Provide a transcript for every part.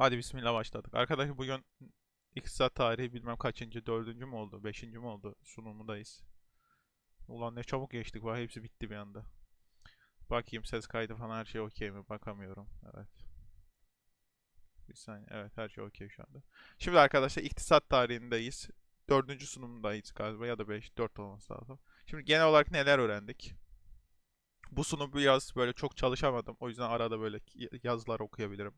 Hadi bismillah başladık. Arkadaşlar bugün iktisat tarihi bilmem kaçıncı, dördüncü mü oldu, beşinci mi oldu sunumundayız. Ulan ne çabuk geçtik var hepsi bitti bir anda. Bakayım ses kaydı falan her şey okey mi bakamıyorum. Evet. Bir saniye evet her şey okey şu anda. Şimdi arkadaşlar iktisat tarihindeyiz. Dördüncü sunumundayız galiba ya da beş, dört olması lazım. Şimdi genel olarak neler öğrendik? Bu sunum biraz böyle çok çalışamadım. O yüzden arada böyle yazılar okuyabilirim.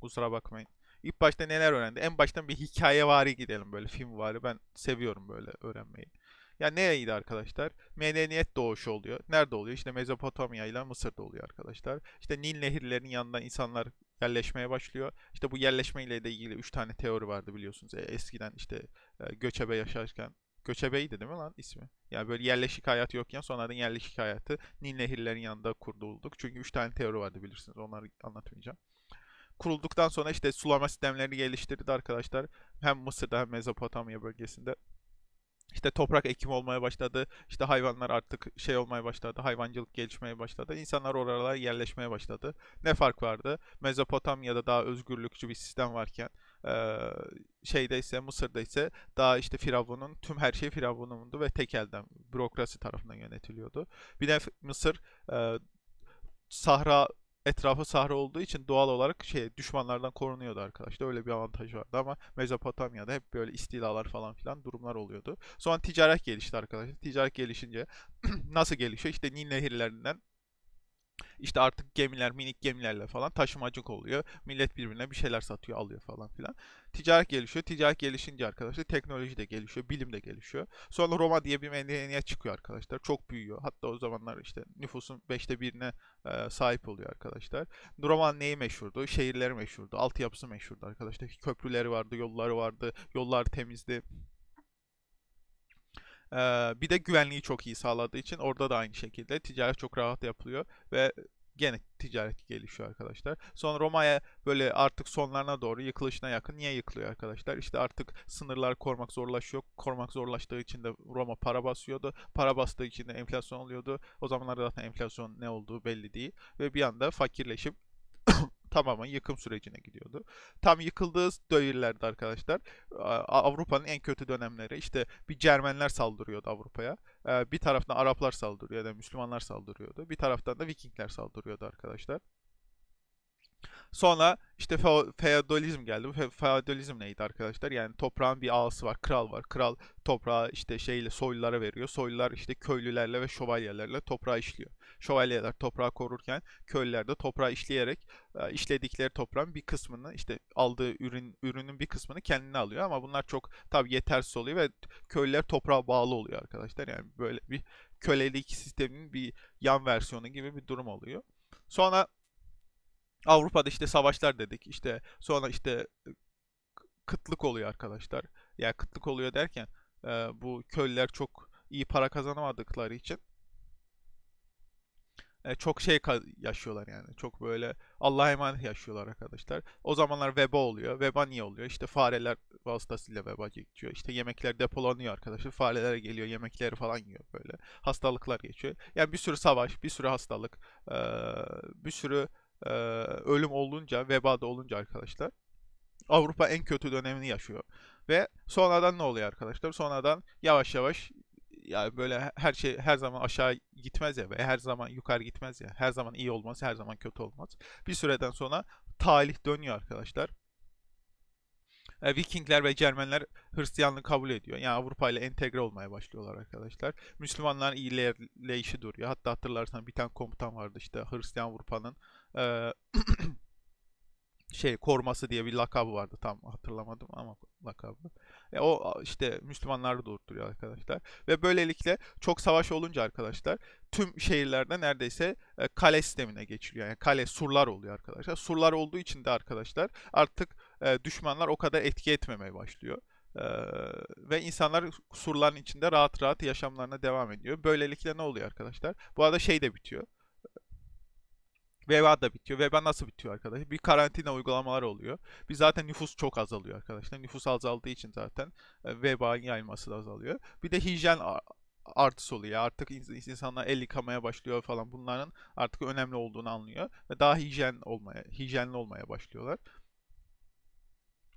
Kusura bakmayın. İlk başta neler öğrendi? En baştan bir hikaye vari gidelim böyle film vari. Ben seviyorum böyle öğrenmeyi. Ya neydi arkadaşlar? Medeniyet doğuşu oluyor. Nerede oluyor? İşte Mezopotamya ile Mısır'da oluyor arkadaşlar. İşte Nil nehirlerinin yanından insanlar yerleşmeye başlıyor. İşte bu yerleşme ile de ilgili 3 tane teori vardı biliyorsunuz. E, eskiden işte e, göçebe yaşarken Göçebeydi değil mi lan ismi? Yani böyle yerleşik hayat yokken sonradan yerleşik hayatı Nil nehirlerin yanında kurdulduk. Çünkü 3 tane teori vardı bilirsiniz. Onları anlatmayacağım kurulduktan sonra işte sulama sistemlerini geliştirdi arkadaşlar. Hem Mısır'da hem Mezopotamya bölgesinde. İşte toprak ekim olmaya başladı. İşte hayvanlar artık şey olmaya başladı. Hayvancılık gelişmeye başladı. İnsanlar oralara yerleşmeye başladı. Ne fark vardı? Mezopotamya'da daha özgürlükçü bir sistem varken şeyde ise Mısır'da ise daha işte Firavun'un tüm her şey Firavun'undu ve tek elden bürokrasi tarafından yönetiliyordu. Bir de Mısır Sahra etrafı sahra olduğu için doğal olarak şey düşmanlardan korunuyordu arkadaşlar. Öyle bir avantaj vardı ama Mezopotamya'da hep böyle istilalar falan filan durumlar oluyordu. Sonra ticaret gelişti arkadaşlar. Ticaret gelişince nasıl gelişiyor? İşte Nil nehirlerinden işte artık gemiler, minik gemilerle falan taşımacılık oluyor. Millet birbirine bir şeyler satıyor, alıyor falan filan. Ticaret gelişiyor. Ticaret gelişince arkadaşlar teknoloji de gelişiyor, bilim de gelişiyor. Sonra Roma diye bir medeniyet çıkıyor arkadaşlar. Çok büyüyor. Hatta o zamanlar işte nüfusun 5'te birine e, sahip oluyor arkadaşlar. Roma neyi meşhurdu? Şehirleri meşhurdu. Altyapısı meşhurdu arkadaşlar. Köprüleri vardı, yolları vardı. Yollar temizdi. Bir de güvenliği çok iyi sağladığı için orada da aynı şekilde ticaret çok rahat yapılıyor ve gene ticaret gelişiyor arkadaşlar. Sonra Roma'ya böyle artık sonlarına doğru yıkılışına yakın niye yıkılıyor arkadaşlar? İşte artık sınırlar korumak zorlaşıyor. Korumak zorlaştığı için de Roma para basıyordu. Para bastığı için de enflasyon oluyordu. O zamanlarda zaten enflasyon ne olduğu belli değil. Ve bir anda fakirleşip tamamen yıkım sürecine gidiyordu. Tam yıkıldığı devirlerde arkadaşlar Avrupa'nın en kötü dönemleri işte bir Cermenler saldırıyordu Avrupa'ya. Bir taraftan Araplar saldırıyor ya da Müslümanlar saldırıyordu. Bir taraftan da Vikingler saldırıyordu arkadaşlar. Sonra işte feodalizm geldi. Bu feodalizm neydi arkadaşlar? Yani toprağın bir ağası var, kral var. Kral toprağı işte şeyle soylulara veriyor. Soylular işte köylülerle ve şövalyelerle toprağı işliyor. Şövalyeler toprağı korurken köylüler de toprağı işleyerek e, işledikleri toprağın bir kısmını işte aldığı ürün ürünün bir kısmını kendine alıyor ama bunlar çok tabii yetersiz oluyor ve köylüler toprağa bağlı oluyor arkadaşlar. Yani böyle bir kölelik sisteminin bir yan versiyonu gibi bir durum oluyor. Sonra Avrupa'da işte savaşlar dedik. İşte sonra işte kıtlık oluyor arkadaşlar. Yani kıtlık oluyor derken bu köylüler çok iyi para kazanamadıkları için çok şey yaşıyorlar yani. Çok böyle Allah'a emanet yaşıyorlar arkadaşlar. O zamanlar veba oluyor. Veba niye oluyor? İşte fareler vasıtasıyla veba geçiyor. İşte yemekler depolanıyor arkadaşlar. Fareler geliyor, yemekleri falan yiyor böyle. Hastalıklar geçiyor. Yani bir sürü savaş, bir sürü hastalık, bir sürü e, ölüm olunca, vebada olunca arkadaşlar Avrupa en kötü dönemini yaşıyor. Ve sonradan ne oluyor arkadaşlar? Sonradan yavaş yavaş yani böyle her şey her zaman aşağı gitmez ya ve her zaman yukarı gitmez ya. Her zaman iyi olmaz, her zaman kötü olmaz. Bir süreden sonra talih dönüyor arkadaşlar. E, Vikingler ve Cermenler Hristiyanlığı kabul ediyor. Yani Avrupa ile entegre olmaya başlıyorlar arkadaşlar. Müslümanların ilerleyişi duruyor. Hatta hatırlarsan bir tane komutan vardı işte Hristiyan Avrupa'nın e, şey koruması diye bir lakabı vardı tam hatırlamadım ama lakabı. E, o işte Müslümanları durduruyor arkadaşlar. Ve böylelikle çok savaş olunca arkadaşlar tüm şehirlerde neredeyse e, kale sistemine geçiliyor. Yani kale surlar oluyor arkadaşlar. Surlar olduğu için de arkadaşlar artık e, düşmanlar o kadar etki etmemeye başlıyor. Ee, ve insanlar surların içinde rahat rahat yaşamlarına devam ediyor. Böylelikle ne oluyor arkadaşlar? Bu arada şey de bitiyor. Veba da bitiyor. Veba nasıl bitiyor arkadaşlar? Bir karantina uygulamalar oluyor. Bir zaten nüfus çok azalıyor arkadaşlar. Nüfus azaldığı için zaten e, vebanın yayılması da azalıyor. Bir de hijyen artısı oluyor. Artık insanlar el yıkamaya başlıyor falan. Bunların artık önemli olduğunu anlıyor ve daha hijyen olmaya, hijyenli olmaya başlıyorlar.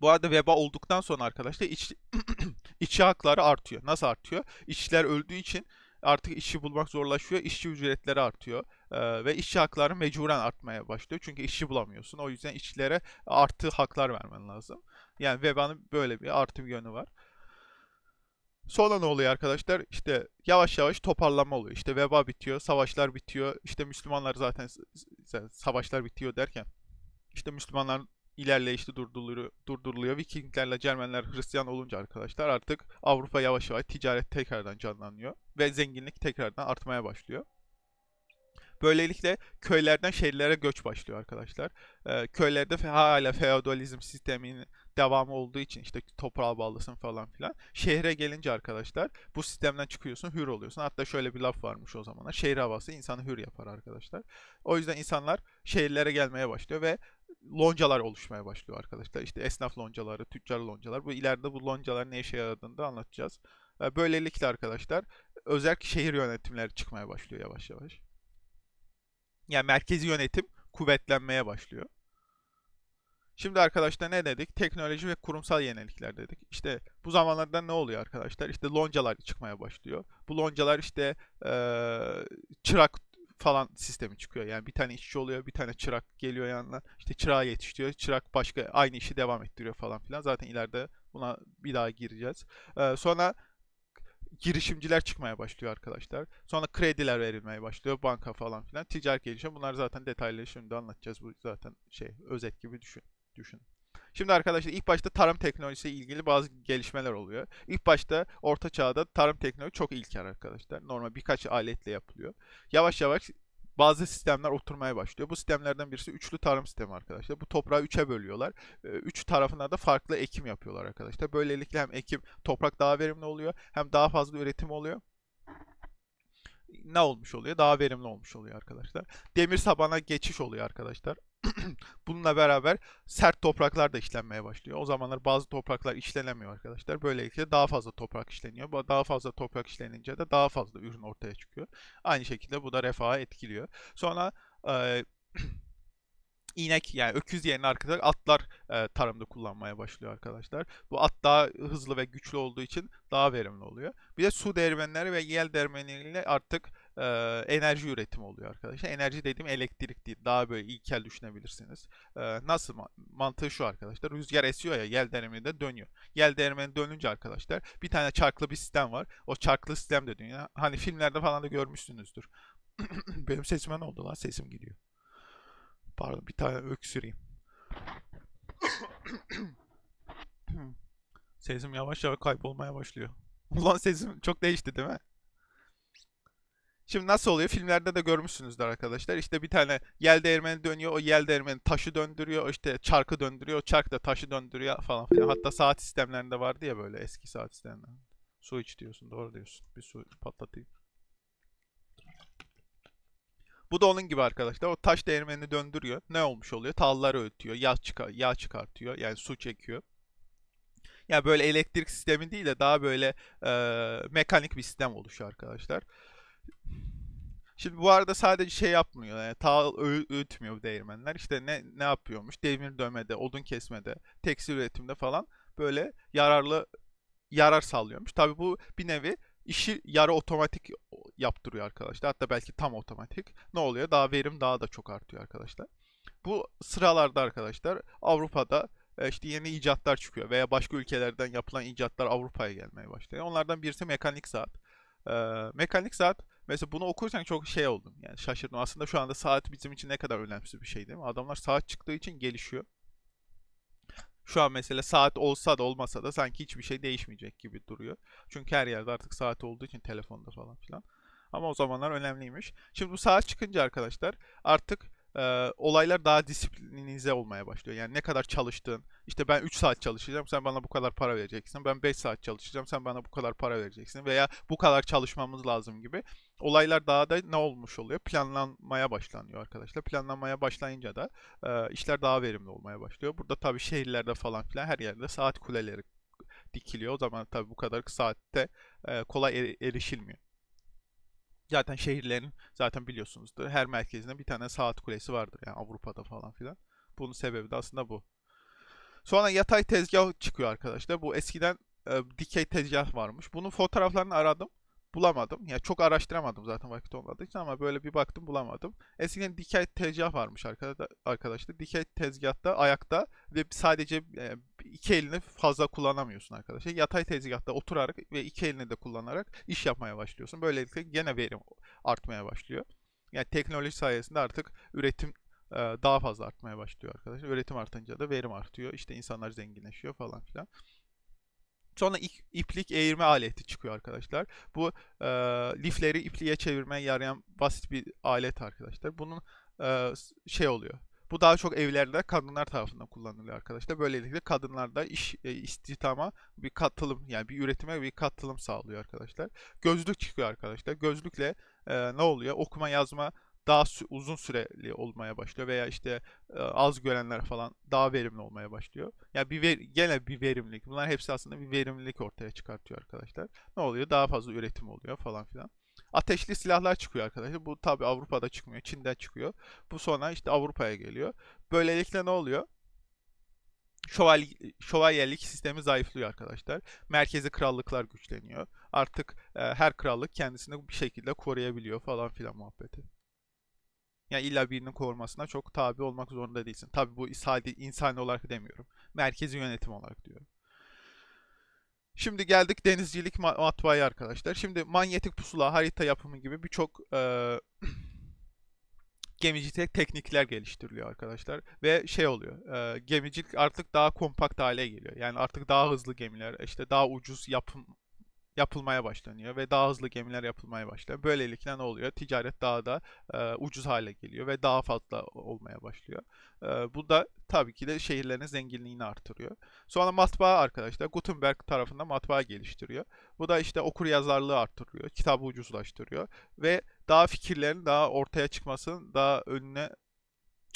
Bu arada veba olduktan sonra arkadaşlar iç, işçi hakları artıyor. Nasıl artıyor? İşçiler öldüğü için artık işçi bulmak zorlaşıyor. İşçi ücretleri artıyor. Ee, ve işçi hakları mecburen artmaya başlıyor. Çünkü işçi bulamıyorsun. O yüzden işçilere artı haklar vermen lazım. Yani vebanın böyle bir artı bir yönü var. Sonra ne oluyor arkadaşlar? İşte yavaş yavaş toparlanma oluyor. İşte veba bitiyor, savaşlar bitiyor. İşte Müslümanlar zaten savaşlar bitiyor derken işte Müslümanlar ilerleyişi durduruluyor, durduruluyor. Vikinglerle Cermenler Hristiyan olunca arkadaşlar artık Avrupa yavaş yavaş ticaret tekrardan canlanıyor ve zenginlik tekrardan artmaya başlıyor. Böylelikle köylerden şehirlere göç başlıyor arkadaşlar. Ee, köylerde fe- hala feodalizm sisteminin devamı olduğu için işte toprağa bağlısın falan filan. Şehre gelince arkadaşlar bu sistemden çıkıyorsun, hür oluyorsun. Hatta şöyle bir laf varmış o zamanlar. Şehir havası insanı hür yapar arkadaşlar. O yüzden insanlar şehirlere gelmeye başlıyor ve loncalar oluşmaya başlıyor arkadaşlar. İşte esnaf loncaları, tüccar loncalar. Bu ileride bu loncalar ne işe yaradığını da anlatacağız. Ee, Böylelikle arkadaşlar özel şehir yönetimleri çıkmaya başlıyor yavaş yavaş. Yani merkezi yönetim kuvvetlenmeye başlıyor. Şimdi arkadaşlar ne dedik? Teknoloji ve kurumsal yenilikler dedik. İşte bu zamanlarda ne oluyor arkadaşlar? İşte loncalar çıkmaya başlıyor. Bu loncalar işte eee, çırak falan sistemi çıkıyor. Yani bir tane işçi oluyor, bir tane çırak geliyor yanına. İşte çırağı yetiştiriyor. Çırak başka aynı işi devam ettiriyor falan filan. Zaten ileride buna bir daha gireceğiz. Eee, sonra girişimciler çıkmaya başlıyor arkadaşlar. Sonra krediler verilmeye başlıyor. Banka falan filan. Ticaret gelişiyor. Bunlar zaten detaylı şimdi anlatacağız. Bu zaten şey özet gibi düşün. Düşün. Şimdi arkadaşlar ilk başta tarım teknolojisiyle ilgili bazı gelişmeler oluyor. İlk başta orta çağda tarım teknoloji çok ilkel arkadaşlar. Normal birkaç aletle yapılıyor. Yavaş yavaş bazı sistemler oturmaya başlıyor. Bu sistemlerden birisi üçlü tarım sistemi arkadaşlar. Bu toprağı üçe bölüyorlar. Ee, Üç tarafına da farklı ekim yapıyorlar arkadaşlar. Böylelikle hem ekim toprak daha verimli oluyor hem daha fazla üretim oluyor. Ne olmuş oluyor? Daha verimli olmuş oluyor arkadaşlar. Demir sabana geçiş oluyor arkadaşlar. Bununla beraber sert topraklar da işlenmeye başlıyor. O zamanlar bazı topraklar işlenemiyor arkadaşlar. Böylelikle daha fazla toprak işleniyor. Daha fazla toprak işlenince de daha fazla ürün ortaya çıkıyor. Aynı şekilde bu da refahı etkiliyor. Sonra e, inek yani öküz yerine arkadaşlar atlar e, tarımda kullanmaya başlıyor arkadaşlar. Bu at daha hızlı ve güçlü olduğu için daha verimli oluyor. Bir de su değirmenleri ve yel değirmenleriyle artık e, enerji üretimi oluyor arkadaşlar. Enerji dediğim elektrik değil. Daha böyle ilkel düşünebilirsiniz. E, nasıl ma- mantığı şu arkadaşlar. Rüzgar esiyor ya yel değirmeni de dönüyor. Yel değirmeni dönünce arkadaşlar bir tane çarklı bir sistem var. O çarklı sistem de dönüyor. Hani filmlerde falan da görmüşsünüzdür. Benim sesime ne oldu lan? Sesim gidiyor. Pardon bir tane öksüreyim. Sesim yavaş yavaş kaybolmaya başlıyor. Ulan sesim çok değişti değil mi? Şimdi nasıl oluyor? Filmlerde de görmüşsünüzdür arkadaşlar. İşte bir tane yel değirmeni dönüyor. O yel değirmeni taşı döndürüyor. İşte çarkı döndürüyor. Çark da taşı döndürüyor falan filan. Hatta saat sistemlerinde vardı ya böyle eski saat sistemlerinde. Su iç diyorsun. Doğru diyorsun. Bir su patlatayım. Bu da onun gibi arkadaşlar. O taş değirmenini döndürüyor. Ne olmuş oluyor? Talları öğütüyor. Yağ, çıkar, yağ çıkartıyor. Yani su çekiyor. Yani böyle elektrik sistemi değil de daha böyle e, mekanik bir sistem oluşuyor arkadaşlar. Şimdi bu arada sadece şey yapmıyor. Yani tal öğü- öğütmüyor değirmenler. İşte ne ne yapıyormuş? Demir dövmede, odun kesmede, tekstil üretimde falan böyle yararlı yarar sağlıyormuş. Tabii bu bir nevi işi yarı otomatik yaptırıyor arkadaşlar. Hatta belki tam otomatik. Ne oluyor? Daha verim daha da çok artıyor arkadaşlar. Bu sıralarda arkadaşlar Avrupa'da e, işte yeni icatlar çıkıyor veya başka ülkelerden yapılan icatlar Avrupa'ya gelmeye başlıyor. Onlardan birisi mekanik saat. E, mekanik saat mesela bunu okurken çok şey oldum yani şaşırdım. Aslında şu anda saat bizim için ne kadar önemsiz bir şey değil mi? Adamlar saat çıktığı için gelişiyor. Şu an mesela saat olsa da olmasa da sanki hiçbir şey değişmeyecek gibi duruyor. Çünkü her yerde artık saat olduğu için telefonda falan filan. Ama o zamanlar önemliymiş. Şimdi bu saat çıkınca arkadaşlar artık e, olaylar daha disiplinize olmaya başlıyor. Yani ne kadar çalıştığın, işte ben 3 saat çalışacağım, sen bana bu kadar para vereceksin. Ben 5 saat çalışacağım, sen bana bu kadar para vereceksin. Veya bu kadar çalışmamız lazım gibi. Olaylar daha da ne olmuş oluyor? Planlanmaya başlanıyor arkadaşlar. Planlanmaya başlayınca da e, işler daha verimli olmaya başlıyor. Burada tabii şehirlerde falan filan her yerde saat kuleleri dikiliyor. O zaman tabii bu kadar saatte e, kolay eri- erişilmiyor. Zaten şehirlerin zaten biliyorsunuzdur her merkezinde bir tane saat kulesi vardır yani Avrupa'da falan filan. Bunun sebebi de aslında bu. Sonra yatay tezgah çıkıyor arkadaşlar. Bu eskiden e, dikey tezgah varmış. Bunun fotoğraflarını aradım. Bulamadım. Yani çok araştıramadım zaten vakit olmadığı için ama böyle bir baktım bulamadım. Eskiden dikey tezgah varmış arkada- arkadaşlar. Dikey tezgahta ayakta ve sadece e, iki elini fazla kullanamıyorsun arkadaşlar. Yatay tezgahta oturarak ve iki elini de kullanarak iş yapmaya başlıyorsun. Böylelikle gene verim artmaya başlıyor. Yani teknoloji sayesinde artık üretim e, daha fazla artmaya başlıyor arkadaşlar. Üretim artınca da verim artıyor. İşte insanlar zenginleşiyor falan filan. Sonra ip- iplik eğirme aleti çıkıyor arkadaşlar. Bu e, lifleri ipliğe çevirmeye yarayan basit bir alet arkadaşlar. Bunun e, şey oluyor. Bu daha çok evlerde kadınlar tarafından kullanılıyor arkadaşlar. Böylelikle kadınlar da iş e, istihdama bir katılım yani bir üretime bir katılım sağlıyor arkadaşlar. Gözlük çıkıyor arkadaşlar. Gözlükle e, ne oluyor? Okuma yazma daha sü- uzun süreli olmaya başlıyor veya işte e, az görenler falan daha verimli olmaya başlıyor. Yani bir ver, gene bir verimlilik. Bunlar hepsi aslında bir verimlilik ortaya çıkartıyor arkadaşlar. Ne oluyor? Daha fazla üretim oluyor falan filan. Ateşli silahlar çıkıyor arkadaşlar. Bu tabi Avrupa'da çıkmıyor. Çin'den çıkıyor. Bu sonra işte Avrupa'ya geliyor. Böylelikle ne oluyor? Şövalye, şövalyelik sistemi zayıflıyor arkadaşlar. Merkezi krallıklar güçleniyor. Artık e, her krallık kendisini bir şekilde koruyabiliyor falan filan muhabbeti. Yani illa birinin korumasına çok tabi olmak zorunda değilsin. Tabi bu sadece insani olarak demiyorum. Merkezi yönetim olarak diyorum. Şimdi geldik denizcilik ma- matbaaya arkadaşlar. Şimdi manyetik pusula, harita yapımı gibi birçok e, gemicilik teknikler geliştiriliyor arkadaşlar. Ve şey oluyor. E, gemicilik artık daha kompakt hale geliyor. Yani artık daha hızlı gemiler, işte daha ucuz yapım yapılmaya başlanıyor ve daha hızlı gemiler yapılmaya başlıyor. Böylelikle ne oluyor? Ticaret daha da e, ucuz hale geliyor ve daha fazla olmaya başlıyor. E, bu da tabii ki de şehirlerin zenginliğini artırıyor. Sonra matbaa arkadaşlar Gutenberg tarafından matbaa geliştiriyor. Bu da işte okur yazarlığı arttırıyor, kitabı ucuzlaştırıyor ve daha fikirlerin daha ortaya çıkmasının daha önüne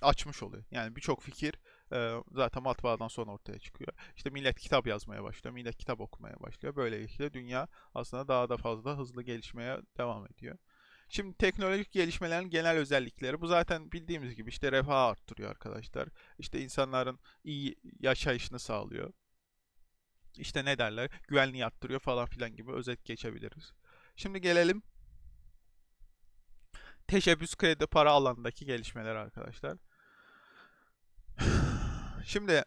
açmış oluyor. Yani birçok fikir e, zaten matbaadan sonra ortaya çıkıyor. İşte millet kitap yazmaya başlıyor, millet kitap okumaya başlıyor. Böylelikle dünya aslında daha da fazla hızlı gelişmeye devam ediyor. Şimdi teknolojik gelişmelerin genel özellikleri bu zaten bildiğimiz gibi işte refah arttırıyor arkadaşlar. İşte insanların iyi yaşayışını sağlıyor. İşte ne derler? Güvenliği arttırıyor falan filan gibi özet geçebiliriz. Şimdi gelelim teşebbüs kredi para alanındaki gelişmeler arkadaşlar. Şimdi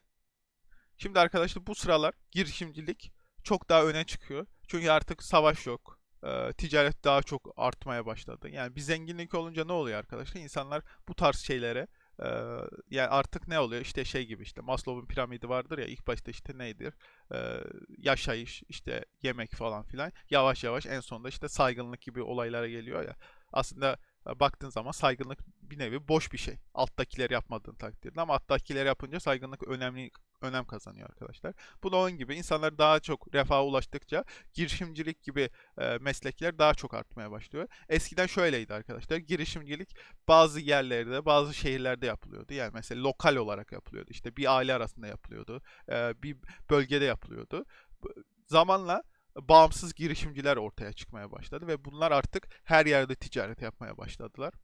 şimdi arkadaşlar bu sıralar girişimcilik çok daha öne çıkıyor. Çünkü artık savaş yok. Ee, ticaret daha çok artmaya başladı. Yani bir zenginlik olunca ne oluyor arkadaşlar? İnsanlar bu tarz şeylere e, yani artık ne oluyor? İşte şey gibi işte Maslow'un piramidi vardır ya ilk başta işte neydir? Ee, yaşayış, işte yemek falan filan. Yavaş yavaş en sonunda işte saygınlık gibi olaylara geliyor ya. Aslında e, baktığın zaman saygınlık bir nevi boş bir şey. Alttakileri yapmadığın takdirde ama alttakileri yapınca saygınlık önemli önem kazanıyor arkadaşlar. Bu da onun gibi insanlar daha çok refaha ulaştıkça girişimcilik gibi e, meslekler daha çok artmaya başlıyor. Eskiden şöyleydi arkadaşlar. Girişimcilik bazı yerlerde, bazı şehirlerde yapılıyordu. Yani mesela lokal olarak yapılıyordu. İşte bir aile arasında yapılıyordu. e, bir bölgede yapılıyordu. Zamanla bağımsız girişimciler ortaya çıkmaya başladı ve bunlar artık her yerde ticaret yapmaya başladılar.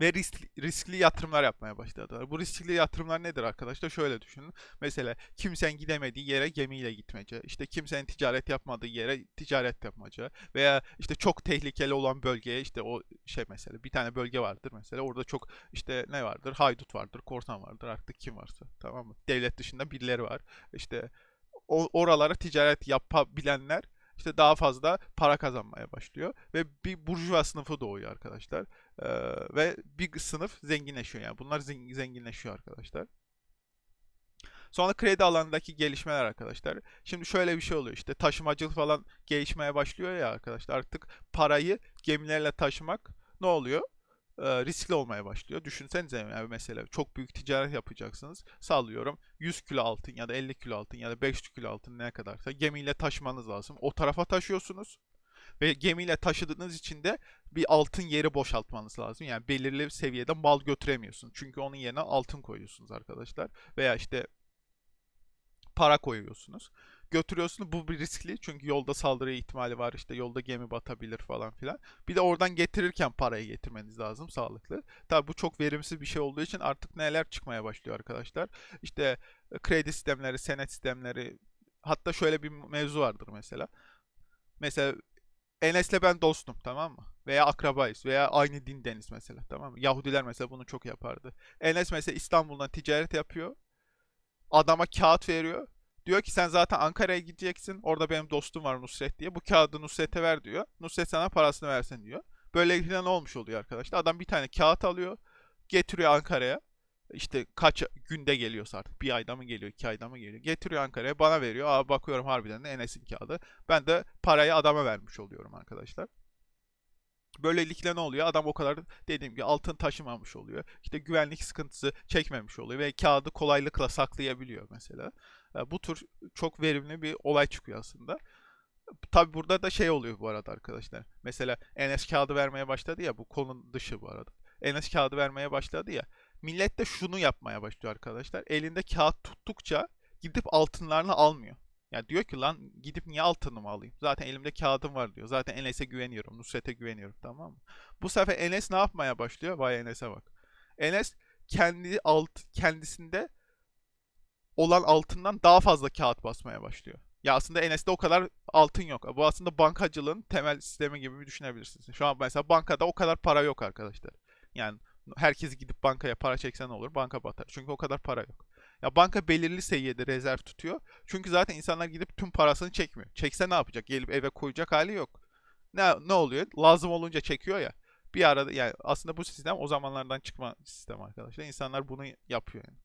Ve riskli, riskli yatırımlar yapmaya başladılar. Bu riskli yatırımlar nedir arkadaşlar? Şöyle düşünün. Mesela kimsenin gidemediği yere gemiyle gitmece, işte kimsenin ticaret yapmadığı yere ticaret yapmaca veya işte çok tehlikeli olan bölgeye işte o şey mesela bir tane bölge vardır mesela orada çok işte ne vardır? Haydut vardır, korsan vardır artık kim varsa tamam mı? Devlet dışında birileri var. İşte oralara ticaret yapabilenler işte daha fazla para kazanmaya başlıyor ve bir burjuva sınıfı doğuyor arkadaşlar. Ee, ve bir sınıf zenginleşiyor yani. Bunlar zengin, zenginleşiyor arkadaşlar. Sonra kredi alanındaki gelişmeler arkadaşlar. Şimdi şöyle bir şey oluyor işte taşımacılık falan gelişmeye başlıyor ya arkadaşlar. Artık parayı gemilerle taşımak ne oluyor? Ee, riskli olmaya başlıyor. Düşünsenize yani mesela çok büyük ticaret yapacaksınız. Sallıyorum 100 kilo altın ya da 50 kilo altın ya da 500 kilo altın ne kadarsa gemiyle taşımanız lazım. O tarafa taşıyorsunuz. Ve gemiyle taşıdığınız için de bir altın yeri boşaltmanız lazım. Yani belirli bir seviyede mal götüremiyorsunuz. Çünkü onun yerine altın koyuyorsunuz arkadaşlar. Veya işte para koyuyorsunuz. Götürüyorsun. Bu bir riskli çünkü yolda saldırı ihtimali var. işte yolda gemi batabilir falan filan. Bir de oradan getirirken parayı getirmeniz lazım sağlıklı. Tabi bu çok verimsiz bir şey olduğu için artık neler çıkmaya başlıyor arkadaşlar. İşte e, kredi sistemleri, senet sistemleri hatta şöyle bir mevzu vardır mesela. Mesela Enes'le ben dostum tamam mı? Veya akrabayız veya aynı dindeniz mesela tamam mı? Yahudiler mesela bunu çok yapardı. Enes mesela İstanbul'dan ticaret yapıyor. Adama kağıt veriyor. Diyor ki sen zaten Ankara'ya gideceksin. Orada benim dostum var Nusret diye. Bu kağıdı Nusret'e ver diyor. Nusret sana parasını versin diyor. Böylelikle ne olmuş oluyor arkadaşlar? Adam bir tane kağıt alıyor. Getiriyor Ankara'ya. İşte kaç günde geliyorsa artık. Bir ayda mı geliyor, iki ayda mı geliyor. Getiriyor Ankara'ya bana veriyor. Aa bakıyorum harbiden de Enes'in kağıdı. Ben de parayı adama vermiş oluyorum arkadaşlar. Böylelikle ne oluyor? Adam o kadar dediğim gibi altın taşımamış oluyor. İşte güvenlik sıkıntısı çekmemiş oluyor ve kağıdı kolaylıkla saklayabiliyor mesela. E, Bu tür çok verimli bir olay çıkıyor aslında. Tabi burada da şey oluyor bu arada arkadaşlar. Mesela Enes kağıdı vermeye başladı ya bu konu dışı bu arada. Enes kağıdı vermeye başladı ya. Millet de şunu yapmaya başlıyor arkadaşlar. Elinde kağıt tuttukça gidip altınlarını almıyor. Ya diyor ki lan gidip niye altınımı alayım? Zaten elimde kağıdım var diyor. Zaten Enes'e güveniyorum. Nusret'e güveniyorum tamam mı? Bu sefer Enes ne yapmaya başlıyor? Vay Enes'e bak. Enes kendi alt kendisinde olan altından daha fazla kağıt basmaya başlıyor. Ya aslında Enes'te o kadar altın yok. Bu aslında bankacılığın temel sistemi gibi düşünebilirsiniz. Şu an mesela bankada o kadar para yok arkadaşlar. Yani herkes gidip bankaya para çekse ne olur? Banka batar. Çünkü o kadar para yok. Ya banka belirli seviyede rezerv tutuyor. Çünkü zaten insanlar gidip tüm parasını çekmiyor. Çekse ne yapacak? Gelip eve koyacak hali yok. Ne ne oluyor? Lazım olunca çekiyor ya. Bir arada yani aslında bu sistem o zamanlardan çıkma sistem arkadaşlar. İnsanlar bunu yapıyor yani.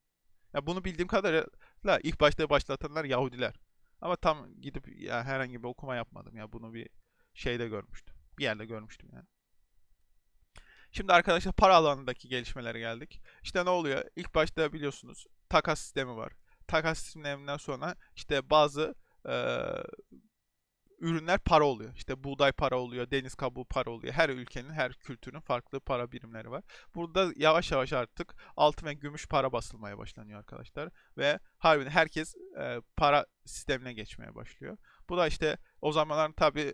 Ya bunu bildiğim kadarıyla ilk başta başlatanlar Yahudiler. Ama tam gidip ya herhangi bir okuma yapmadım ya bunu bir şeyde görmüştüm. Bir yerde görmüştüm yani. Şimdi arkadaşlar para alanındaki gelişmelere geldik. İşte ne oluyor? İlk başta biliyorsunuz takas sistemi var. Takas sisteminden sonra işte bazı eee, ürünler para oluyor. İşte buğday para oluyor, deniz kabuğu para oluyor. Her ülkenin, her kültürün farklı para birimleri var. Burada yavaş yavaş artık altın ve gümüş para basılmaya başlanıyor arkadaşlar. Ve harbiden herkes e, para sistemine geçmeye başlıyor. Bu da işte o zamanlar tabii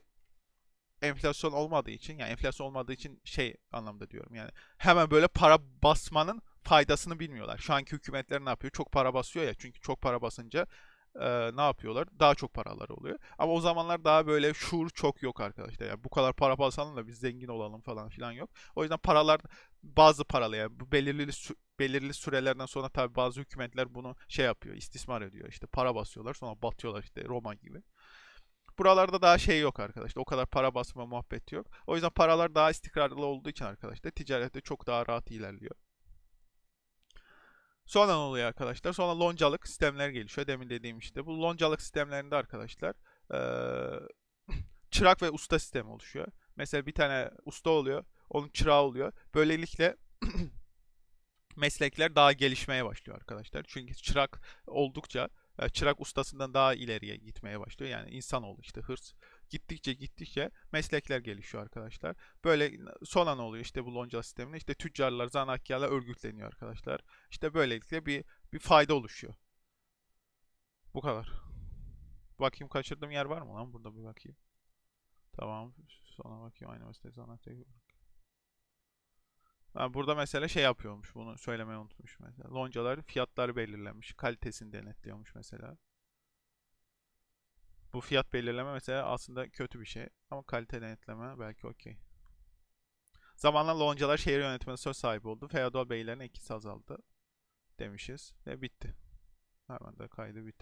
enflasyon olmadığı için yani enflasyon olmadığı için şey anlamda diyorum yani hemen böyle para basmanın faydasını bilmiyorlar. Şu anki hükümetler ne yapıyor? Çok para basıyor ya çünkü çok para basınca e, ne yapıyorlar? Daha çok paraları oluyor. Ama o zamanlar daha böyle şuur çok yok arkadaşlar. Yani bu kadar para basalım da biz zengin olalım falan filan yok. O yüzden paralar bazı paralı yani bu belirli belirli sürelerden sonra tabii bazı hükümetler bunu şey yapıyor, istismar ediyor. İşte para basıyorlar sonra batıyorlar işte Roma gibi. Buralarda daha şey yok arkadaşlar. O kadar para basma muhabbeti yok. O yüzden paralar daha istikrarlı olduğu için arkadaşlar ticarette çok daha rahat ilerliyor. Sonra ne oluyor arkadaşlar? Sonra loncalık sistemler gelişiyor. Demin dediğim işte. Bu loncalık sistemlerinde arkadaşlar eee, çırak ve usta sistemi oluşuyor. Mesela bir tane usta oluyor. Onun çırağı oluyor. Böylelikle meslekler daha gelişmeye başlıyor arkadaşlar. Çünkü çırak oldukça çırak ustasından daha ileriye gitmeye başlıyor. Yani insanoğlu işte hırs gittikçe gittikçe meslekler gelişiyor arkadaşlar. Böyle sonra ne oluyor işte bu lonca sisteminde işte tüccarlar, zanaatkarlar örgütleniyor arkadaşlar. İşte böylelikle bir bir fayda oluşuyor. Bu kadar. Bakayım kaçırdığım yer var mı lan? Burada bir bakayım. Tamam. Sonra bakayım aynı mesleği zanaatkarı. Ha, burada mesela şey yapıyormuş. Bunu söylemeyi unutmuş mesela. Loncaların fiyatları belirlenmiş. Kalitesini denetliyormuş mesela. Bu fiyat belirleme mesela aslında kötü bir şey. Ama kalite denetleme belki okey. Zamanla loncalar şehir yönetimine söz sahibi oldu. Feodal beylerin etkisi azaldı. Demişiz. Ve bitti. Hemen de kaydı bitir.